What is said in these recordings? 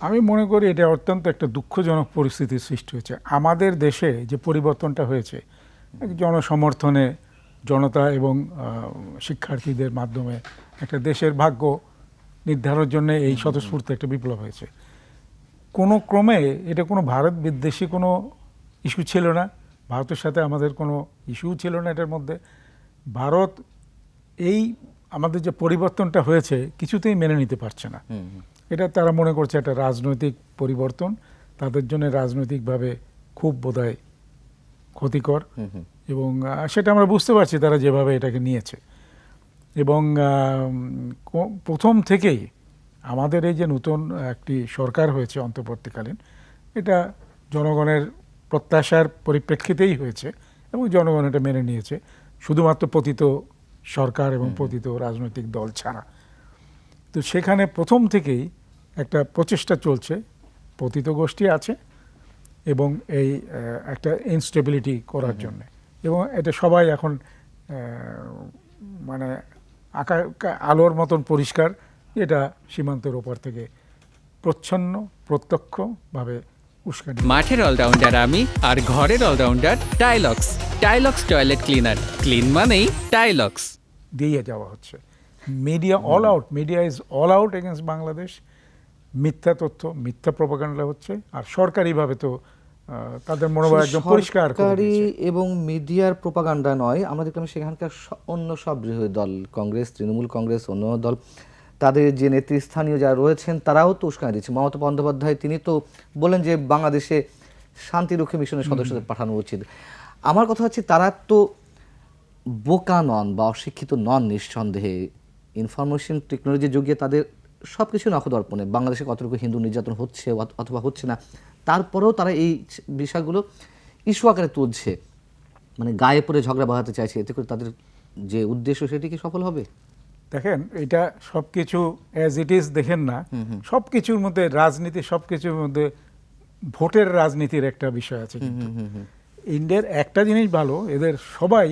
আমি মনে করি এটা অত্যন্ত একটা দুঃখজনক পরিস্থিতির সৃষ্টি হয়েছে। আমাদের দেশে যে পরিবর্তনটা হয়েছে জনসমর্থনে জনতা এবং শিক্ষার্থীদের মাধ্যমে একটা দেশের ভাগ্য নির্ধারণের জন্য এই স্বতঃস্ফূর্ত একটা বিপ্লব হয়েছে। কোনো ক্রমে এটা কোনো ভারত বিদ্বেষী কোনো ইস্যু ছিল না। ভারতের সাথে আমাদের কোনো ইস্যু ছিল না এটার মধ্যে। ভারত এই আমাদের যে পরিবর্তনটা হয়েছে কিছুতেই মেনে নিতে পারছে না। এটা তারা মনে করছে একটা রাজনৈতিক পরিবর্তন। তাদের জন্য রাজনৈতিকভাবে খুব বোধহয় ক্ষতিকর। এবং সেটা আমরা বুঝতে পারছি তারা যেভাবে এটাকে নিয়েছে। এবং প্রথম থেকেই আমাদের এই যে নতুন একটি সরকার হয়েছে অন্তর্বর্তীকালীন এটা জনগণের প্রত্যাশার পরিপ্রেক্ষিতেই হয়েছে এবং জনগণ এটা মেনে নিয়েছে। শুধুমাত্র পতিত সরকার এবং পতিত রাজনৈতিক দল ছাড়া। তো সেখানে প্রথম থেকেই একটা প্রচেষ্টা চলছে পতিত গোষ্ঠী আছে এবং এই একটা ইনস্টেবিলিটি করার জন্য। এবং এটা সবাই এখন মানে আকা আলোর মতন পরিষ্কার এটা সীমান্তের ওপর থেকে প্রচ্ছন্ন প্রত্যক্ষভাবে উস্কানি। মাঠের অলরাউন্ডার আমি আর ঘরের allrounder Tylox Tylox toilet cleaner clean মানেই টাইলক্স দিয়ে যাওয়া হচ্ছে। Media all out media is all out against Bangladesh মিথ্যা তথ্য মিথ্যা প্রপাগান্ডা হচ্ছে আর সরকারিভাবে তো তাদের মনোভাব একদম পরিষ্কার সরকারি এবং মিডিয়ার প্রোপাগান্ডা নয় আমরা দেখলাম সেখানকার অন্য সব বিরোধী দল কংগ্রেস তৃণমূল কংগ্রেস অন্য দল তাদের যে নেতৃস্থানীয় যারা রয়েছেন তারাও তো উস্কানি দিচ্ছে। মমতা বন্দ্যোপাধ্যায় তিনি তো বলেন যে বাংলাদেশে শান্তিরক্ষী মিশনের সদস্যদের পাঠানো উচিত। আমার কথা হচ্ছে তারা তো বোকা নন বা অশিক্ষিত নন নিঃসন্দেহে। ইনফরমেশন টেকনোলজি যুগে তাদের সব কিছু নখদর্পণে বাংলাদেশে কতটুকু হিন্দু নির্যাতন হচ্ছে অথবা হচ্ছে না তারপরেও তারা এই বিষয়গুলো ইস্যু আকারে তুলছে। মানে গায়ে পড়ে ঝগড়া বাড়াতে চাইছে এতে করে তাদের যে উদ্দেশ্য সেটি কি সফল হবে? দেখেন এটা সবকিছু অ্যাজ ইট ইজ দেখেন না। সবকিছুর মধ্যে রাজনীতি সবকিছুর মধ্যে ভোটের রাজনীতির একটা বিষয় আছে কিন্তু। ইন্ডিয়ার একটা জিনিস ভালো এদের সবাই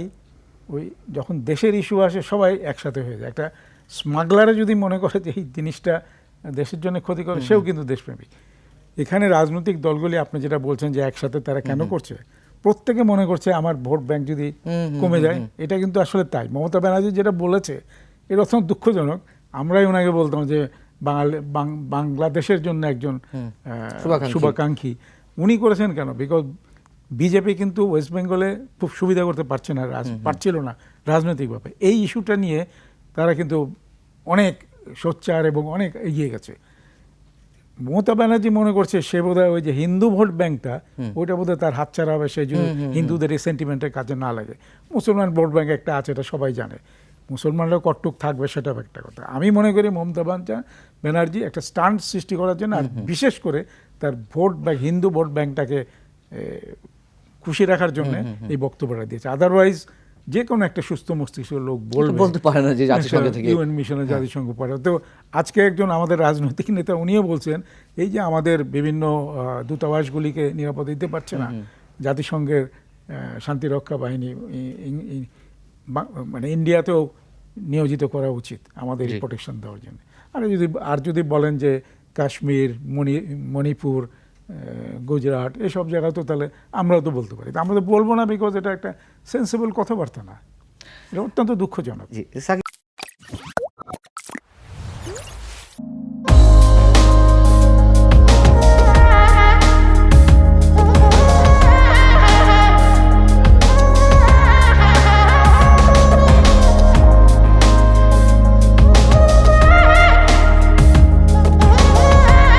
ওই যখন দেশের ইস্যু আসে সবাই একসাথে হয়ে যায়। একটা স্মাগলারে যদি মনে করে যে এই জিনিসটা দেশের জন্য ক্ষতি করে সেও কিন্তু দেশপ্রেমিক। এখানে রাজনৈতিক দলগুলি আপনি যেটা বলছেন যে একসাথে তারা কেন করছে প্রত্যেকে মনে করছে আমার ভোট ব্যাংক যদি কমে যায় এটা কিন্তু আসলে তাই। মমতা ব্যানার্জি যেটা বলেছে এটা অত্যন্ত দুঃখজনক। আমরাই ওনাকে বলতাম যে বাঙালি বাংলাদেশের জন্য একজন শুভাকাঙ্ক্ষী। উনি করেছেন কেন? বিকজ বিজেপি কিন্তু ওয়েস্ট বেঙ্গলে খুব সুবিধা করতে পারছে না রাজ- পারছিল না রাজনৈতিকভাবে। এই ইস্যুটা নিয়ে তারা কিন্তু অনেক সোচ্চার এবং অনেক এগিয়ে গেছে। মমতা ব্যানার্জি মনে করছে সে বোধহয় ওই যে হিন্দু ভোট ব্যাংকটা ওইটা বোধহয় তার হাতছাড়া হবে সে যদি হিন্দুদের এই সেন্টিমেন্টের কাজে না লাগে। মুসলমান ভোট ব্যাংক একটা আছে এটা সবাই জানে। মুসলমানরাও কট্টুক থাকবে সেটাও একটা কথা। আমি মনে করি মমতা বাঞ্চা- ব্যানার্জি একটা স্টান্ট সৃষ্টি করার জন্য আর বিশেষ করে তার ভোট ব্যাংক হিন্দু ভোট ব্যাংকটাকে খুশি রাখার জন্য এই বক্তব্যটা দিয়েছে। আদারওয়াইজ যে কোনো একটা সুস্থ মস্তিষ্ক লোক বলবে। বলতে পারে না যে জাতিসংঘ থেকে- ইউএন মিশনে জাতিসংঘ পড়ে তো আজকে একজন আমাদের রাজনৈতিক নেতা উনিও বলছেন এই যে আমাদের বিভিন্ন দূতাবাসগুলিকে নিরাপদ দিতে পারছে না। জাতিসংঘের শান্তিরক্ষা বাহিনী মানে ইন্ডিয়াতেও নিয়োজিত করা উচিত আমাদের প্রোটেকশন দেওয়ার জন্য। আর যদি আর যদি বলেন যে কাশ্মীর মণি মণিপুর গুজরাট, এসব জায়গায় তো তাহলে আমরাও তো বলতে পারি। আমরা তো বলব না বিকজ এটা একটা সেন্সেবল কথাবার্তা না। এটা অত্যন্ত দুঃখজনক।